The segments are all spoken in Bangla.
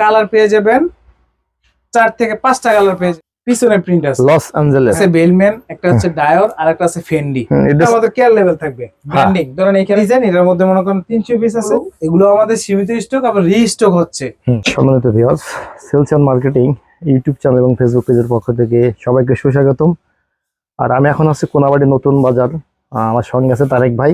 কালার পেয়ে যাবেন। চার থেকে পাঁচটা কালার পেয়ে যাবেন। পিছনে প্রিন্ট আছে। লস অ্যাঞ্জেলেস আছে বেলম্যান একটা হচ্ছে ডায়র আর একটা আছে ফেন্ডি এটা আমাদের কেয়ার লেভেল থাকবে। ব্র্যান্ডিং ধরেন এখানে ডিজাইন এটার মধ্যে মনে করেন তিনশো পিস আছে। এগুলো আমাদের সীমিত স্টক আবার রিস্টক হচ্ছে। সম্মানিত viewers sales and marketing YouTube channel এবং ফেসবুক পেজের পক্ষ থেকে সবাইকে সুস্বাগতম। আর আমি এখন আছি কোনাবাড়ি নতুন বাজার। আমার সঙ্গে আছে তারেক ভাই।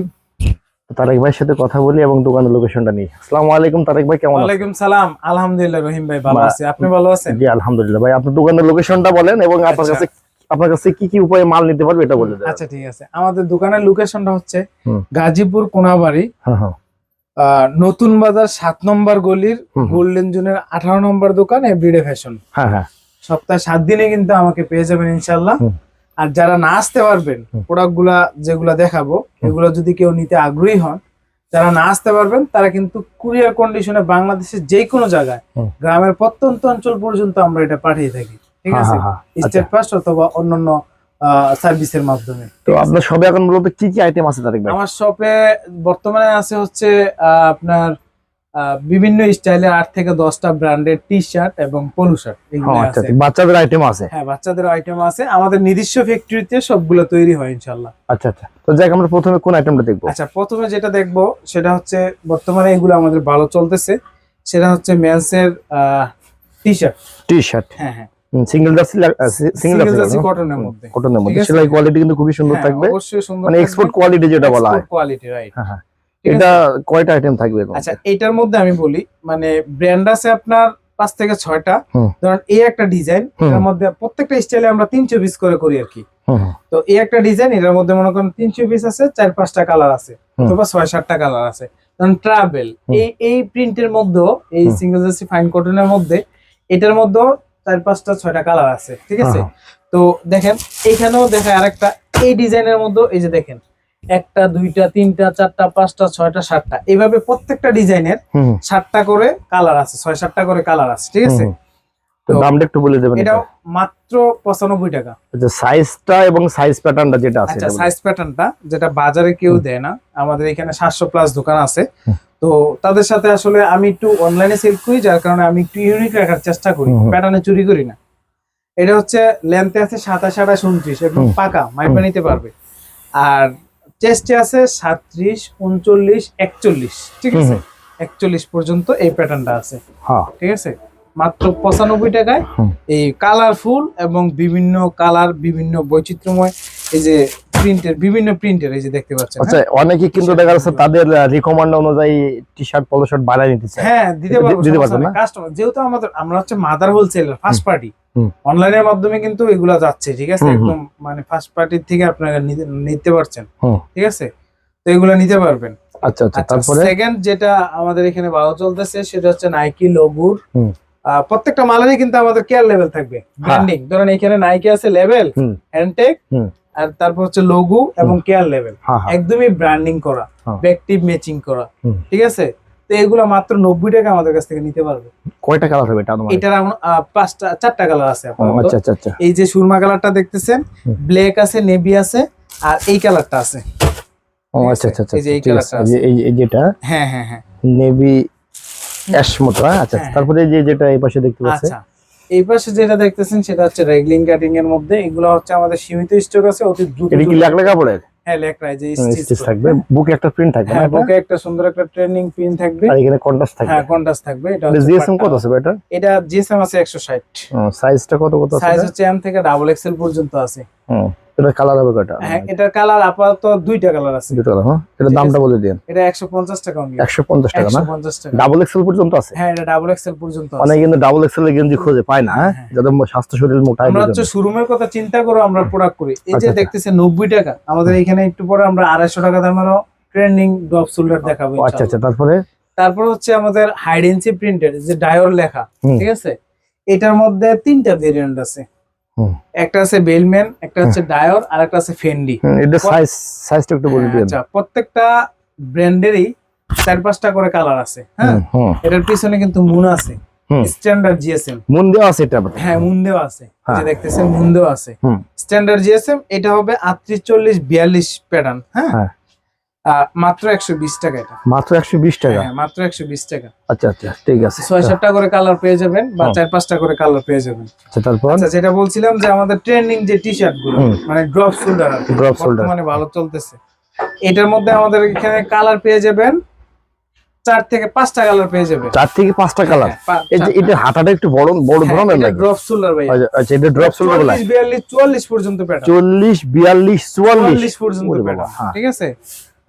তারেক ভাইয়ের সাথে কথা বলি এবং দোকানের লোকেশনটা নিই আসসালামু আলাইকুম তারেক ভাই কেমন আছেন? ওয়ালাইকুম সালাম। আলহামদুলিল্লাহ রহিম ভাই ভালো আছে। আপনি ভালো আছেন? জি আলহামদুলিল্লাহ। ভাই আপনার দোকানের লোকেশনটা বলেন এবং আপনার আচ্ছা। কাছে আপনার কাছে কি কি উপায়ে মাল নিতে পারবে এটা বলে দেন। আচ্ছা ঠিক আছে। আমাদের দোকানের লোকেশনটা হচ্ছে গাজীপুর কোনাবাড়ি হ্যাঁ হ্যাঁ। নতুন বাজার সাত নম্বর গলির। গোল্ডেন জোনের আঠারো নম্বর দোকান এভরিডে ফ্যাশন হ্যাঁ হ্যাঁ। সপ্তাহে সাত দিনে কিন্তু আমাকে পেয়ে যাবেন ইনশাল্লাহ। আর যারা না আসতে পারবেন হুম। প্রোডাক্টগুলা যেগুলা দেখাবো এগুলো যদি কেউ নিতে আগ্রহী হন যারা না আসতে পারবেন তারা কিন্তু কুরিয়ার কন্ডিশনে বাংলাদেশের যে কোনো জায়গায় গ্রামের প্রত্যন্ত অঞ্চল পর্যন্ত আমরা এটা পাঠিয়ে থাকি। ঠিক হ্যাঁ আছে? হ্যাঁ হ্যাঁ। স্টেট ফার্স্ট অথবা অন্যান্য সার্ভিসের মাধ্যমে। তো আপনার সবে এখন মূলত কি কি আইটেম আছে তারেক ভাই? আমার শপে বর্তমানে আছে হচ্ছে আহ, আপনার বিভিন্ন স্টাইলের আট থেকে দশটা ব্র্যান্ডের টি শার্ট এবং পলু শার্ট আচ্ছা। বাচ্চাদের আইটেম আছে। হ্যাঁ বাচ্চাদের আইটেম আছে। আমাদের নিজস্ব ফ্যাক্টরিতে সবগুলো তৈরি হয় ইনশাল্লাহ আচ্ছা আচ্ছা তো যাক আমরা প্রথমে কোন আইটেমটা দেখব? আচ্ছা প্রথমে যেটা দেখব সেটা হচ্ছে বর্তমানে এগুলো আমাদের ভালো চলতেছে। সেটা হচ্ছে মেন্সের টি শার্ট টি শার্ট হ্যাঁ। হ্যাঁ সিঙ্গেল জার্সি সিঙ্গেল জার্সি কটনের মধ্যে। কটনের মধ্যে। সেলাই কোয়ালিটি কিন্তু খুবই সুন্দর হ্যাঁ, থাকবে। অবশ্যই সুন্দর মানে এক্সপোর্ট কোয়ালিটি যেটা বলা হয়। কোয়ালিটি রাইট হ্যাঁ হ্যাঁ। এটা কয়টা আইটেম থাকবে আচ্ছা এটার মধ্যে আমি বলি মানে ব্র্যান্ড আছে আপনার পাঁচ থেকে ছয়টা। ধরুন এই একটা ডিজাইন এটার মধ্যে প্রত্যেকটা স্টাইলে আমরা তিনশো পিস করে করি আর কি। তো এই একটা ডিজাইন এটার মধ্যে মনে করেন তিনশো পিস আছে চার পাঁচটা কালার আছে অথবা ছয় সাতটা কালার আছে। কারণ ট্রাভেল এই এই প্রিন্টের মধ্যেও এই। সিঙ্গেল জার্সি ফাইন কটনের মধ্যে এটার মধ্যেও চার পাঁচটা ছয়টা কালার আছে ঠিক আছে? তো দেখেন এখানেও দেখেন আরেকটা এই ডিজাইনের মধ্যে এই যে দেখেন একটা দুইটা তিনটা চারটা পাঁচটা ছয়টা সাতটা। এইভাবে প্রত্যেকটা ডিজাইনের সাতটা করে কালার আছে ছয় সাতটা করে কালার আছে ঠিক আছে? দামটা একটু বলে দেবেন এটাও মাত্র পঁচানব্বই টাকা। আচ্ছা সাইজটা এবং সাইজ প্যাটার্নটা যেটা আছে আচ্ছা সাইজ প্যাটার্নটা যেটা বাজারে কেউ দেয় না আমাদের এখানে সাতশো প্লাস দোকান আছে। তো তাদের সাথে আসলে আমি একটু অনলাইনে সেল করি যার কারণে আমি একটু ইউনিক রাখার চেষ্টা করি। প্যাটার্নে চুরি করি না। এটা হচ্ছে লেন্থে আছে সাতাশ আঠাশ উনত্রিশ একদম পাকা মাইপা নিতে পারবে। আর চেস্টে আছে সাতত্রিশ উনচল্লিশ একচল্লিশ ঠিক আছে? একচল্লিশ পর্যন্ত এই প্যাটার্নটা আছে। হ্যাঁ ঠিক আছে? মাত্র পঁচানব্বই টাকায়। এই কালারফুল এবং বিভিন্ন কালার বিভিন্ন বৈচিত্র্যময় এই যে প্রিন্টের বিভিন্ন প্রিন্টের এই যে দেখতে পাচ্ছেন আচ্ছা অনেকে কিন্তু দেখা যাচ্ছে তাদের রিকমান্ড অনুযায়ী টি শার্ট পলো শার্ট বানায় নিতে চায় হ্যাঁ দিতে পারব দিতে পারবেন না? কাস্টমার যেহেতু আমাদের আমরা হচ্ছে মাদার হোলসেলার ফার্স্ট পার্টি। অনলাইনের মাধ্যমে কিন্তু এগুলা যাচ্ছে ঠিক আছে। একদম মানে ফার্স্ট পার্টির থেকে আপনারা নিতে- পারছেন ঠিক আছে? তো এগুলা নিতে পারবেন। আচ্ছা আচ্ছা তারপরে? সেকেন্ড যেটা আমাদের এখানে ভালো চলতেছে সেটা হচ্ছে নাইকি লগুর। প্রত্যেকটা মালেরই কিন্তু আমাদের কেয়ার লেভেল থাকবে ব্র্যান্ডিং ধরেন এখানে নাইকি আছে লেভেল। হ্যান্ডটেক হুম। আর তারপর হচ্ছে লঘু এবং কেয়ার লেভেল হ্যাঁ হ্যাঁ। একদমই ব্র্যান্ডিং করা হ্যাঁ। ব্যাকটিভ ম্যাচিং করা ঠিক আছে? তো এগুলো মাত্র নব্বই টাকা আমাদের কাছ থেকে নিতে পারবে। কয়টা কালার হবে এটা এটার পাঁচটা চারটা কালার আছে আচ্ছা আচ্ছা আচ্ছা। এই যে সুরমা কালারটা দেখতেছেন ব্ল্যাক আছে নেভি আছে আর এই কালারটা আছে। ও আচ্ছা আচ্ছা এই যে এই কালারটা এই যেটা হ্যাঁ হ্যাঁ হ্যাঁ। নেভি অ্যাশ মতো হ্যাঁ? আচ্ছা হ্যাঁ। তারপরে যে যেটা এই পাশে দেখতে আচ্ছা। এই পাশে যেটা দেখতেছেন সেটা হচ্ছে রেগলিং কাটিং এর মধ্যে। এগুলো হচ্ছে আমাদের সীমিত স্টক আছে অতি দ্রুত এটা কি লাখ টাকা পড়ে হ্যাঁ লেখরাই যে স্টিচ থাকবে। বুকে একটা প্রিন্ট থাকবে হ্যাঁ বুকে একটা সুন্দর একটা ট্রেনিং প্রিন্ট থাকবে। আর এখানে কন্ট্রাস্ট থাকবে। হ্যাঁ কন্ট্রাস্ট থাকবে। এটা জিএসএম কত আছে এটা? এটা জিএসএম আছে 160 সাইজটা কত কত আছে সাইজ? হচ্ছে এম থেকে ডাবল এক্সেল পর্যন্ত আছে। হুম, এটা কালার হবে কয়টা? হ্যাঁ এটার কালার আপাতত দুইটা কালার আছে। দুটো কালার হ্যাঁ? এটা দামটা বলে দিন এটা 150 টাকা অনলি। একশো পঞ্চাশ টাকা না? 150 টাকা। ডাবল এক্সেল পর্যন্ত আছে? হ্যাঁ এটা ডাবল এক্সেল পর্যন্ত আছে। অনেকে কিন্তু ডাবল এক্সেল এর গেঞ্জি খোঁজে পায় না হ্যাঁ? হ্যাঁ। যাদের স্বাস্থ্য শরীর মোটা আমরা হচ্ছে শোরুমের কথা চিন্তা করে আমরা প্রোডাক্ট করি। এই আচ্ছা, যে আচ্ছা। দেখতেছে নব্বই টাকা। আমাদের এখানে একটু পরে আমরা আড়াইশো টাকা দামেরও ট্রেন্ডিং ড্রপ শোল্ডার দেখাবো আচ্ছা আচ্ছা। তারপরে? তারপর হচ্ছে আমাদের হাইডেন্সি প্রিন্টেড যে ডায়র লেখা ঠিক আছে? এটার মধ্যে তিনটা ভেরিয়েন্ট আছে। একটা আছে বেলম্যান একটা হচ্ছে ডায়র আর একটা আছে ফেন্ডি। এটা সাইজ সাইজটা একটু বলে দিন আচ্ছা প্রত্যেকটা ব্র্যান্ডেরই চার পাঁচটা করে কালার আছে হ্যাঁ? এটার পিছনে কিন্তু মুন আছে স্ট্যান্ডার্ড জিএসএম মন দেওয়া আছে এটা হ্যাঁ মুন দেওয়া আছে। যে হ্যাঁ। দেখতেছেন মুন দেওয়া আছে। স্ট্যান্ডার্ড জিএসএম এটা হবে আটত্রিশ চল্লিশ বিয়াল্লিশ প্যাটার্ন হ্যাঁ? হ্যাঁ। মাত্র একশো বিশ টাকা এটা। মাত্র একশো বিশ টাকা? হ্যাঁ মাত্র একশো বিশ টাকা। আচ্ছা আচ্ছা ঠিক আছে। ছয় সাতটা করে কালার পেয়ে যাবেন বা চার পাঁচটা করে কালার পেয়ে যাবেন। আচ্ছা তারপর? আচ্ছা যেটা বলছিলাম যে আমাদের ট্রেন্ডিং যে টি শার্টগুলো মানে ড্রপ শোল্ডার Drop shoulder। মানে ভালো চলতেছে। এটার মধ্যে আমাদের এখানে কালার পেয়ে যাবেন চার থেকে পাঁচটা কালার পেয়ে যাবেন। চার থেকে পাঁচটা কালার হ্যাঁ, এই যে এটা হাতাটা একটু বড় বড় ধরনের লাগে। ড্রপ শোল্ডার ভাই। আচ্ছা, আচ্ছা এটা ড্রপ শোল্ডার বলা পর্যন্ত প্যাটার্ন বিয়াল্লিশ চুয়াল্লিশ। পর্যন্ত প্যাটার্ন হ্যাঁ। ঠিক আছে?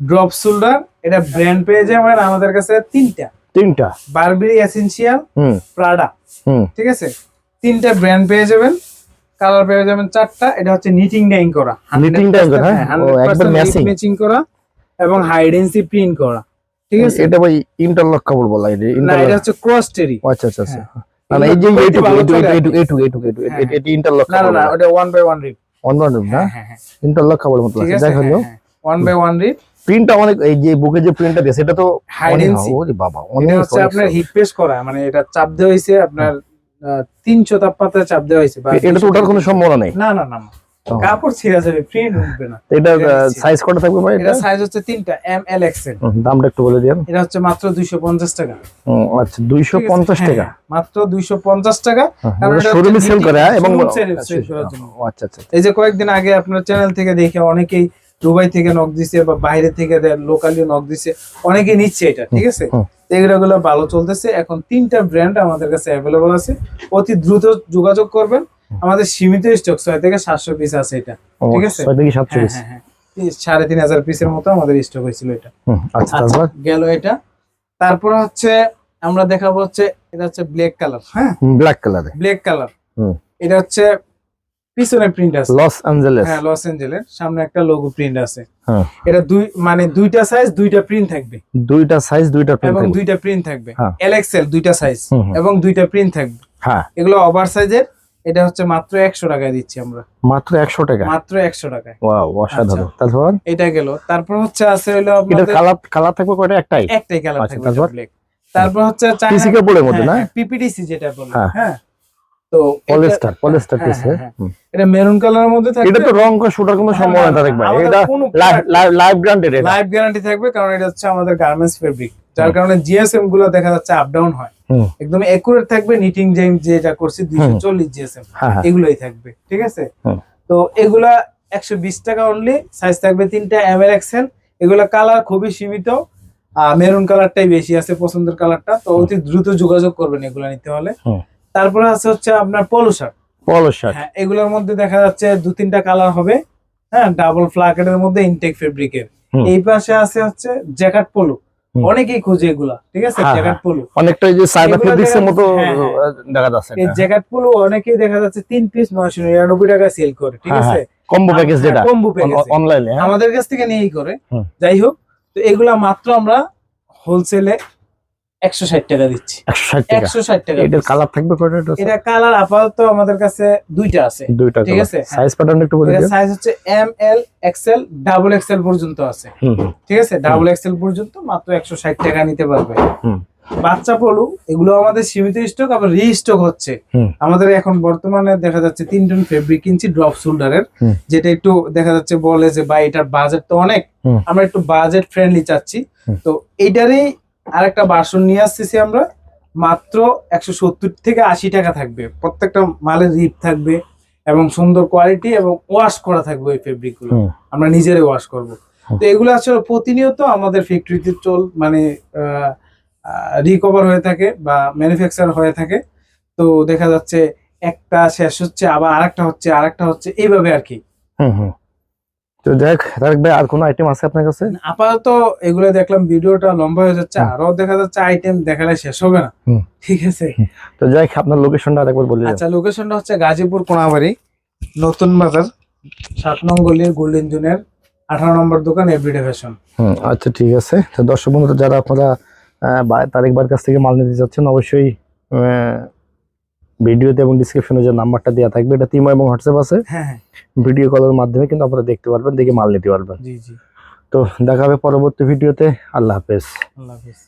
ড্রপ শোল্ডার এটা ব্র্যান্ড পেয়ে যাবেন আমাদের কাছে তিনটা। তিনটা। বারবেরি এসেনশিয়াল প্রাডা ঠিক আছে? তিনটা ব্র্যান্ড পেয়ে যাবেন কালার পেয়ে যাবেন চারটা এটা হচ্ছে নিটিং ডাইং করা। Knitting dyeing করা, হ্যাঁ? ও, একবার matching। ম্যাচিং করা এবং হাইডেন্সি প্রিন্ট করা। ঠিক আছে? এটা ভাই ইন্টারলক কাপড় বলা এটা না এটা হচ্ছে ক্রস টেরি আচ্ছা আচ্ছা আচ্ছা। হ্যাঁ। না না এই যে এইটুকু এইটুকু। এইটুকু এইটুকু এইটুকু এইটুকু হ্যাঁ। ইন্টারলক না না না ওটা ওয়ান বাই ওয়ান রিপ অন্য না? হ্যাঁ হ্যাঁ হ্যাঁ ইন্টারলক কাপড় মতো আছে। হলো ওয়ান বাই ওয়ান রিপ প্রিন্টটা অনেক এই যে বুকে যে প্রিন্টটা এটা তো। ওরে বাবা অনেক হচ্ছে আপনার। হিট পেস্ট করা মানে এটা চাপ দেওয়া হয়েছে আপনার তিনশো তাপমাত্রায় চাপ দেওয়া হয়েছে বা এটা তো ওটার কোনো সম্ভাবনা নেই। না না না। কাপড় ছিঁড়া যাবে প্রিন্ট উঠবে না। এটা সাইজ কত থাকবে ভাই এটা সাইজ হচ্ছে তিনটা এম এল এক্সেল দামটা একটু বলে দিন এটা হচ্ছে মাত্র দুইশো পঞ্চাশ টাকা। হুম, আচ্ছা দুইশো ঠিক আছে? পঞ্চাশ হ্যাঁ, টাকা। হ্যাঁ, মাত্র দুইশো পঞ্চাশ টাকা। কারণ এটা শোরুমে সেল করে এবং করার জন্য। ও, আচ্ছা আচ্ছা এই যে কয়েকদিন আগে আপনার চ্যানেল থেকে দেখে অনেকেই দুবাই থেকে নক দিছে বা বাইরে থেকে লোকালি নক দিছে অনেকেই নিচ্ছে এটা ঠিক আছে। এগুলো ভালো চলতেছে। এখন তিনটা ব্র্যান্ড আমাদের কাছে অ্যাভেলেবল আছে। অতি দ্রুত যোগাযোগ করবেন। আমাদের সীমিত স্টক ছয় থেকে সাতশো পিস আছে এটা ঠিক আছে? হ্যাঁ পিস হ্যাঁ হ্যাঁ। সাড়ে তিন হাজার পিসের মতো আমাদের স্টক হয়েছিল এটা। আচ্ছা আচ্ছা গেল এটা। তারপর হচ্ছে আমরা দেখাবো হচ্ছে এটা হচ্ছে ব্ল্যাক কালার হ্যাঁ? ব্ল্যাক কালার ব্ল্যাক কালার এটা হচ্ছে পিছনে প্রিন্ট আছে। লস অ্যাঞ্জেলেস হ্যাঁ লস এঞ্জেলের সামনে একটা লোগো প্রিন্ট আছে। হ্যাঁ। এটা দুই মানে দুইটা সাইজ দুইটা প্রিন্ট থাকবে। দুইটা সাইজ দুইটা প্রিন্ট এবং দুইটা প্রিন্ট থাকবে। হ্যাঁ। এল এক্সেল দুইটা সাইজ। এবং দুইটা প্রিন্ট থাকবে। হ্যাঁ। এগুলো ওভার সাইজের এটা হচ্ছে মাত্র একশো টাকায় দিচ্ছি আমরা। মাত্র একশো টাকা মাত্র একশো টাকায়। ওয়াও অসাধারণ। আচ্ছা। তারপর? এটা গেল। তারপর হচ্ছে আছে হলো আপনাদের কালার কালার থাকবে কয়টা? একটাই। একটাই কালার আচ্ছা, থাকবে তারপর? হচ্ছে পিসি কাপড়ের মধ্যে না? হ্যাঁ, পিপিডিসি যেটা বলে। হ্যাঁ। তো পলিস্টার পলিস্টার হ্যাঁ, পিস হ্যাঁ, হ্যাঁ। এটা মেরুন কালারের মধ্যে থাকবে? এটা তো রং করে শুটার কোনো সম্ভাবনা না, থাকবে না, ভাই আমাদের এটা লাইভ গ্রান্টেড এটা লাইফ গ্যারান্টি থাকবে কারণ এটা হচ্ছে আমাদের গার্মেন্টস ফেব্রিক যার কারণে জিএসএমগুলো দেখা যাচ্ছে আপ ডাউন হয়। একদম একুরেট থাকবে নিটিং যেটা করছি দুইশো চল্লিশ জিএসএম এগুলোই থাকবে ঠিক আছে? তো এগুলা একশো বিশ টাকা অনলি সাইজ থাকবে তিনটা এম এল এক্সেল এগুলা কালার খুবই সীমিত মেরুন কালারটাই বেশি আছে পছন্দের কালারটা তো অতি দ্রুত যোগাযোগ করবেন এগুলা নিতে হলে। তারপরে আছে হচ্ছে আপনার পলো শার্ট পলো শার্ট হ্যাঁ এগুলোর মধ্যে দেখা যাচ্ছে দু তিনটা কালার হবে। হ্যাঁ ডাবল ফ্লাকেটের মধ্যে ইনটেক ফেব্রিকের। এই পাশে আছে হচ্ছে জ্যাকেট পোলো। অনেকেই খোঁজে এগুলা ঠিক আছে? হ্যাঁ, জ্যাকেট পোলো অনেকটা এই যে সাইবার ফেব্রিক্স এর মতো হ্যাঁ, হ্যাঁ। দেখা যাচ্ছে এই জ্যাকেট পোলো অনেকেই দেখা যাচ্ছে তিন পিস নয়শো নিরানব্বই টাকা সেল করে ঠিক হ্যাঁ, আছে? কম্বো প্যাকেজ যেটা। কম্বো প্যাকেজ অনলাইনে আমাদের কাছ থেকে নিয়েই করে। যাই হোক তো এগুলা মাত্র আমরা হোলসেলে একশো ষাট টাকা দিচ্ছি। একশো ষাট টাকা? এটার কালার থাকবে এটা? কালার আপাতত আমাদের কাছে দুইটা আছে। দুইটা ঠিক আছে, হ্যাঁ। সাইজ প্যাটার্ন একটু বলে সাইজ হচ্ছে M L XL double XL পর্যন্ত আছে। ঠিক আছে? ডাবল এক্সেল পর্যন্ত মাত্র একশো ষাট টাকা নিতে পারবে। বাচ্চা পলু এগুলো আমাদের সীমিত স্টক আবার রিস্টক হচ্ছে। আমাদের এখন বর্তমানে দেখা যাচ্ছে তিন টন ফেব্রিক কিনছি ড্রপ শোল্ডারের। যেটা একটু দেখা যাচ্ছে বলে যে ভাই এটার বাজেট তো অনেক। আমরা একটু বাজেট ফ্রেন্ডলি চাচ্ছি। তো এইটারই আরেকটা বাসন নিয়ে আসতেছি আমরা। মাত্র একশো সত্তর থেকে আশি টাকা থাকবে। প্রত্যেকটা মালের রিপ থাকবে এবং সুন্দর কোয়ালিটি এবং ওয়াশ করা থাকবে ওই ফেব্রিকগুলো। আমরা নিজেরাই ওয়াশ করব। তো এগুলো আসলে প্রতিনিয়ত আমাদের ফ্যাক্টরিতে চল মানে রিকভার হয়ে থাকে বা ম্যানুফ্যাকচার হয়ে থাকে। তো দেখা যাচ্ছে একটা শেষ হচ্ছে আবার আরেকটা হচ্ছে আরেকটা হচ্ছে এইভাবে আর কি। হুম হুম। তো দেখ ভাই আর কোনো আইটেম আছে আপনার কাছে? আপাতত এগুলো দেখলাম ভিডিওটা লম্বা হয়ে যাচ্ছে আরও দেখা যাচ্ছে আইটেম দেখালে শেষ হবে না। ঠিক আছে? তো যাই আপনার লোকেশনটা আরেকবার বলে আচ্ছা লোকেশনটা হচ্ছে গাজীপুর কোনাবাড়ি নতুন বাজার সাত নং গলির গোল্ডেন জোনের আঠারো নম্বর দোকান এভরিডে ফ্যাশন আচ্ছা ঠিক আছে। তো দর্শক বন্ধুরা যারা আপনারা তারেক বার কাছ থেকে মাল নিতে যাচ্ছেন অবশ্যই ভিডিওতে এবং ডিসক্রিপশনে যে নাম্বারটা দেওয়া থাকবে এটা তিমো এবং হোয়াটসঅ্যাপ আছে। হ্যাঁ হ্যাঁ। ভিডিও কলের মাধ্যমে কিন্তু আপনারা দেখতে পারবেন দেখে মাল নিতে পারবেন। জি জি। তো দেখা হবে পরবর্তী ভিডিওতে আল্লাহ হাফেজ। আল্লাহ হাফিজ।